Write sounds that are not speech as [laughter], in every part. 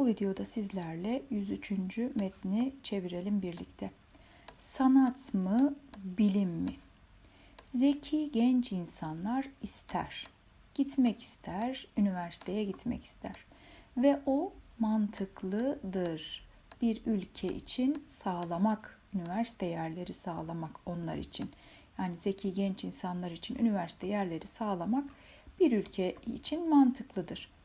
Bu videoda sizlerle 103. metni çevirelim birlikte. Sanat mı, bilim mi? Zeki genç insanlar ister. Gitmek ister, üniversiteye gitmek ister. Ve o mantıklıdır. Bir ülke için sağlamak, üniversite yerleri sağlamak onlar için. Yani zeki genç insanlar için üniversite yerleri sağlamak bir ülke için mantıklıdır.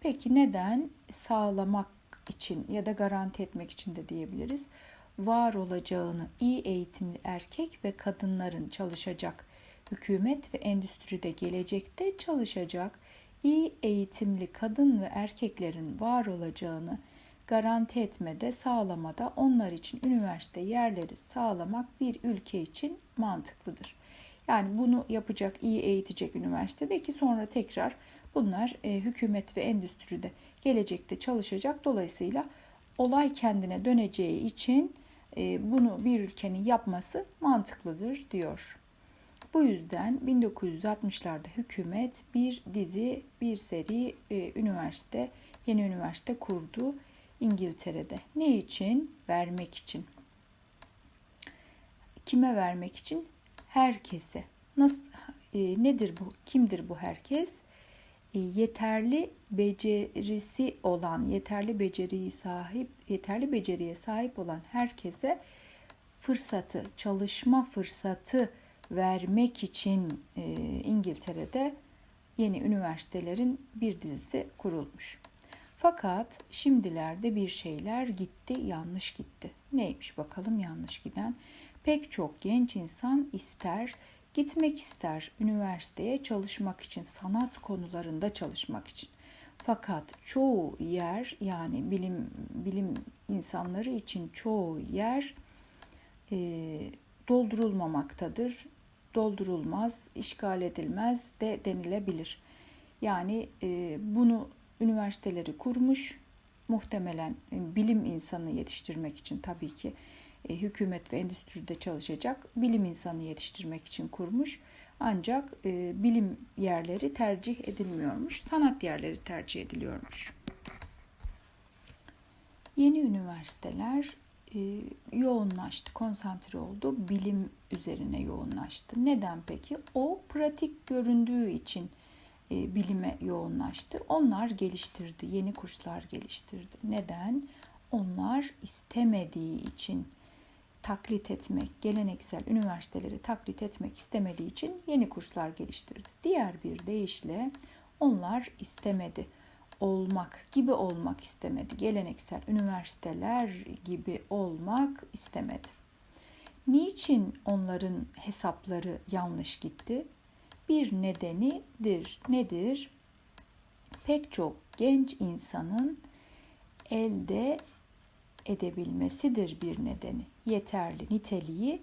Peki neden sağlamak için ya da garanti etmek için de diyebiliriz. Var olacağını iyi eğitimli erkek ve kadınların çalışacak, hükümet ve endüstride gelecekte çalışacak iyi eğitimli kadın ve erkeklerin var olacağını garanti etmede, sağlamada onlar için üniversite yerleri sağlamak bir ülke için mantıklıdır. Yani bunu yapacak, iyi eğitecek üniversitede ki sonra tekrar bunlar e, hükümet ve endüstride gelecekte çalışacak. Dolayısıyla olay kendine döneceği için e, bunu bir ülkenin yapması mantıklıdır diyor. Bu yüzden 1960'larda hükümet bir dizi, bir seri e, üniversite, yeni üniversite kurdu İngiltere'de. Ne için? Vermek için. Kime vermek için? Herkese. Nasıl e, nedir bu? Kimdir bu herkes? E, yeterli becerisi olan, yeterli beceriyi sahip, yeterli beceriye sahip olan herkese fırsatı, çalışma fırsatı vermek için e, İngiltere'de yeni üniversitelerin bir dizisi kurulmuş. Fakat şimdilerde bir şeyler gitti, yanlış gitti. Neymiş bakalım yanlış giden? Pek çok genç insan ister, gitmek ister üniversiteye çalışmak için, sanat konularında çalışmak için. Fakat çoğu yer yani bilim bilim insanları için çoğu yer e, doldurulmamaktadır. Doldurulmaz, işgal edilmez de denilebilir. Yani e, bunu üniversiteleri kurmuş. Muhtemelen e, bilim insanı yetiştirmek için tabii ki hükümet ve endüstride çalışacak bilim insanı yetiştirmek için kurmuş. Ancak e, bilim yerleri tercih edilmiyormuş, sanat yerleri tercih ediliyormuş. Yeni üniversiteler yoğunlaştı, konsantre oldu, bilim üzerine yoğunlaştı. Neden peki? O pratik göründüğü için e, bilime yoğunlaştı. Onlar geliştirdi, yeni kurslar geliştirdi. Neden? Onlar istemediği için taklit etmek, geleneksel üniversiteleri taklit etmek istemediği için yeni kurslar geliştirdi. Diğer bir deyişle onlar istemedi. Olmak gibi olmak istemedi. Geleneksel üniversiteler gibi olmak istemedi. Niçin onların hesapları yanlış gitti? bir nedenidir. Nedir? Pek çok genç insanın elde edebilmesidir bir nedeni. Yeterli niteliği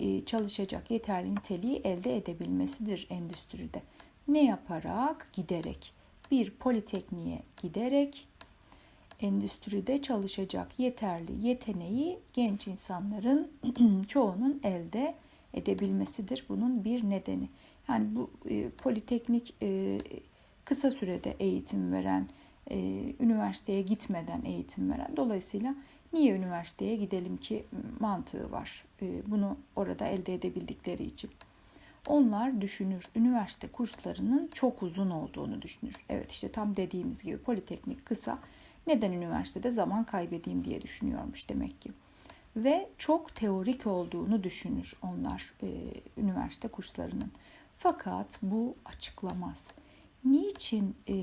e, çalışacak yeterli niteliği elde edebilmesidir endüstride. Ne yaparak? Giderek. Bir politekniğe giderek endüstride çalışacak yeterli yeteneği genç insanların [clears throat] çoğunun elde edebilmesidir. Bunun bir nedeni. Yani bu e, politeknik e, kısa sürede eğitim veren, e, üniversiteye gitmeden eğitim veren. Dolayısıyla niye üniversiteye gidelim ki mantığı var. E, bunu orada elde edebildikleri için. Onlar düşünür, üniversite kurslarının çok uzun olduğunu düşünür. Evet işte tam dediğimiz gibi politeknik kısa. Neden üniversitede zaman kaybedeyim diye düşünüyormuş demek ki. Ve çok teorik olduğunu düşünür onlar e, üniversite kurslarının. Fakat bu açıklamaz. Niçin e,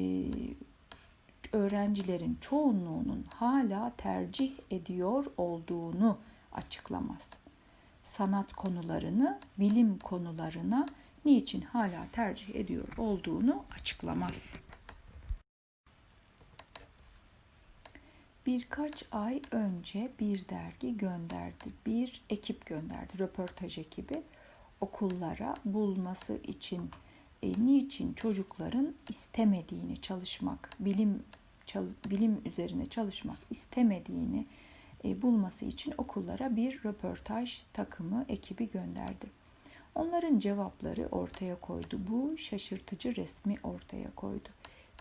öğrencilerin çoğunluğunun hala tercih ediyor olduğunu açıklamaz. Sanat konularını, bilim konularına niçin hala tercih ediyor olduğunu açıklamaz. Birkaç ay önce bir dergi gönderdi, bir ekip gönderdi, röportaj ekibi okullara bulması için e, niçin çocukların istemediğini çalışmak, bilim bilim üzerine çalışmak istemediğini e, bulması için okullara bir röportaj takımı ekibi gönderdi. Onların cevapları ortaya koydu. Bu şaşırtıcı resmi ortaya koydu.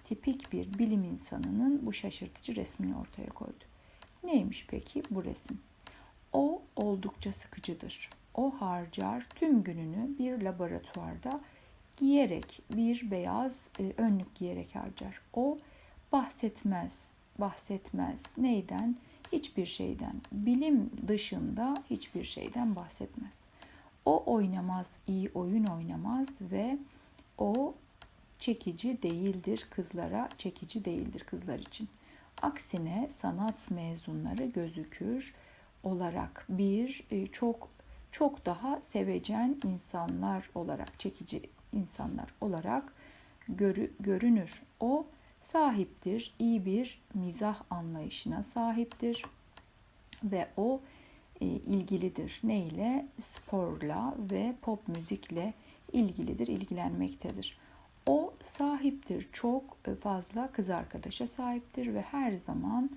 tipik bir bilim insanının bu şaşırtıcı resmini ortaya koydu. Neymiş peki bu resim? O oldukça sıkıcıdır. O harcar tüm gününü bir laboratuvarda giyerek, bir beyaz e, önlük giyerek harcar. O bahsetmez, bahsetmez. Neyden? Hiçbir şeyden. Bilim dışında hiçbir şeyden bahsetmez. O oynamaz, iyi oyun oynamaz ve o çekici değildir kızlara, çekici değildir kızlar için. Aksine sanat mezunları gözükür olarak bir e, çok çok daha sevecen insanlar olarak, çekici insanlar olarak görü, görünür. O sahiptir, iyi bir mizah anlayışına sahiptir ve o e, ilgilidir. Ne ile? Sporla ve pop müzikle ilgilidir, ilgilenmektedir. O sahiptir, çok fazla kız arkadaşa sahiptir ve her zaman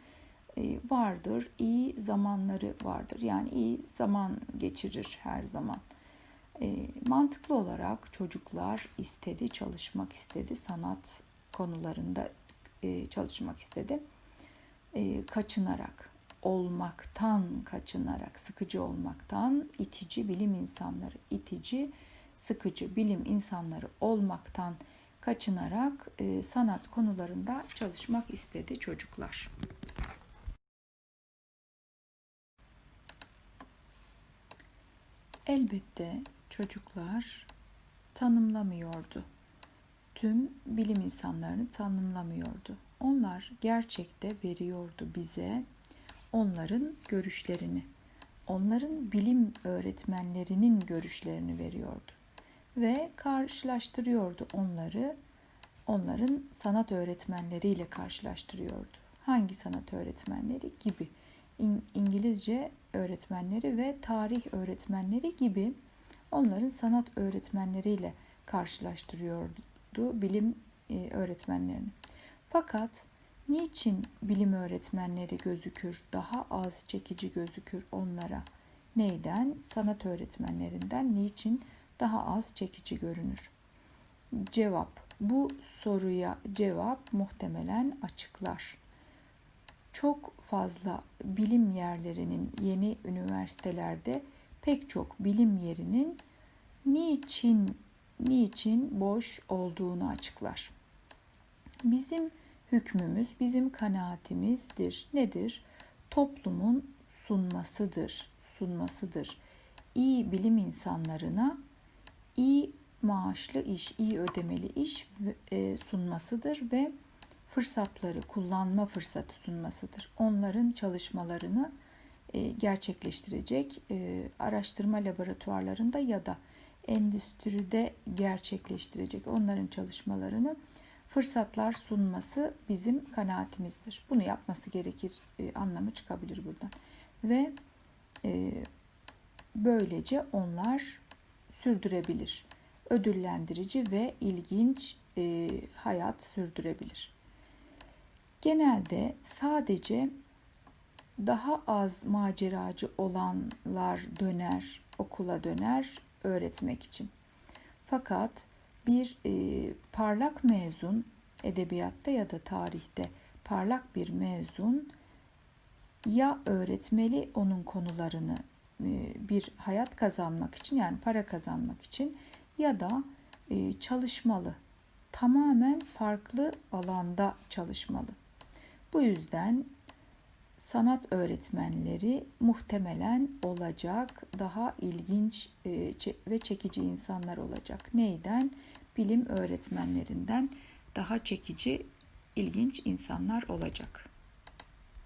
e, vardır, iyi zamanları vardır. Yani iyi zaman geçirir her zaman. E, mantıklı olarak çocuklar istedi, çalışmak istedi, sanat konularında e, çalışmak istedi. Kaçınarak, olmaktan kaçınarak, sıkıcı olmaktan, itici bilim insanları, itici, sıkıcı bilim insanları olmaktan kaçınarak sanat konularında çalışmak istedi çocuklar. Elbette çocuklar tanımlamıyordu. Tüm bilim insanlarını tanımlamıyordu. Onlar gerçekte veriyordu bize onların görüşlerini. Onların bilim öğretmenlerinin görüşlerini veriyordu ve karşılaştırıyordu onları onların sanat öğretmenleriyle karşılaştırıyordu. Hangi sanat öğretmenleri gibi İngilizce öğretmenleri ve tarih öğretmenleri gibi onların sanat öğretmenleriyle karşılaştırıyordu bilim e, öğretmenlerini. Fakat niçin bilim öğretmenleri gözükür, daha az çekici gözükür onlara? Neyden? Sanat öğretmenlerinden niçin daha az çekici görünür? Cevap. Bu soruya cevap muhtemelen açıklar çok fazla bilim yerlerinin yeni üniversitelerde pek çok bilim yerinin niçin niçin boş olduğunu açıklar. Bizim hükmümüz, bizim kanaatimizdir. Nedir? Toplumun sunmasıdır, sunmasıdır. İyi bilim insanlarına iyi maaşlı iş, iyi ödemeli iş e, sunmasıdır ve fırsatları kullanma fırsatı sunmasıdır. Onların çalışmalarını e, gerçekleştirecek e, araştırma laboratuvarlarında ya da endüstride gerçekleştirecek onların çalışmalarını fırsatlar sunması bizim kanaatimizdir. Bunu yapması gerekir e, anlamı çıkabilir buradan. Ve böylece onlar sürdürebilir. Ödüllendirici ve ilginç hayat sürdürebilir genelde sadece daha az maceracı olanlar döner, okula döner öğretmek için. Fakat bir e, parlak mezun edebiyatta ya da tarihte parlak bir mezun ya öğretmeli onun konularını e, bir hayat kazanmak için yani para kazanmak için ya da e, çalışmalı. Tamamen farklı alanda çalışmalı. Bu yüzden sanat öğretmenleri muhtemelen olacak daha ilginç e, ve çekici insanlar olacak. Neyden? Bilim öğretmenlerinden daha çekici, ilginç insanlar olacak.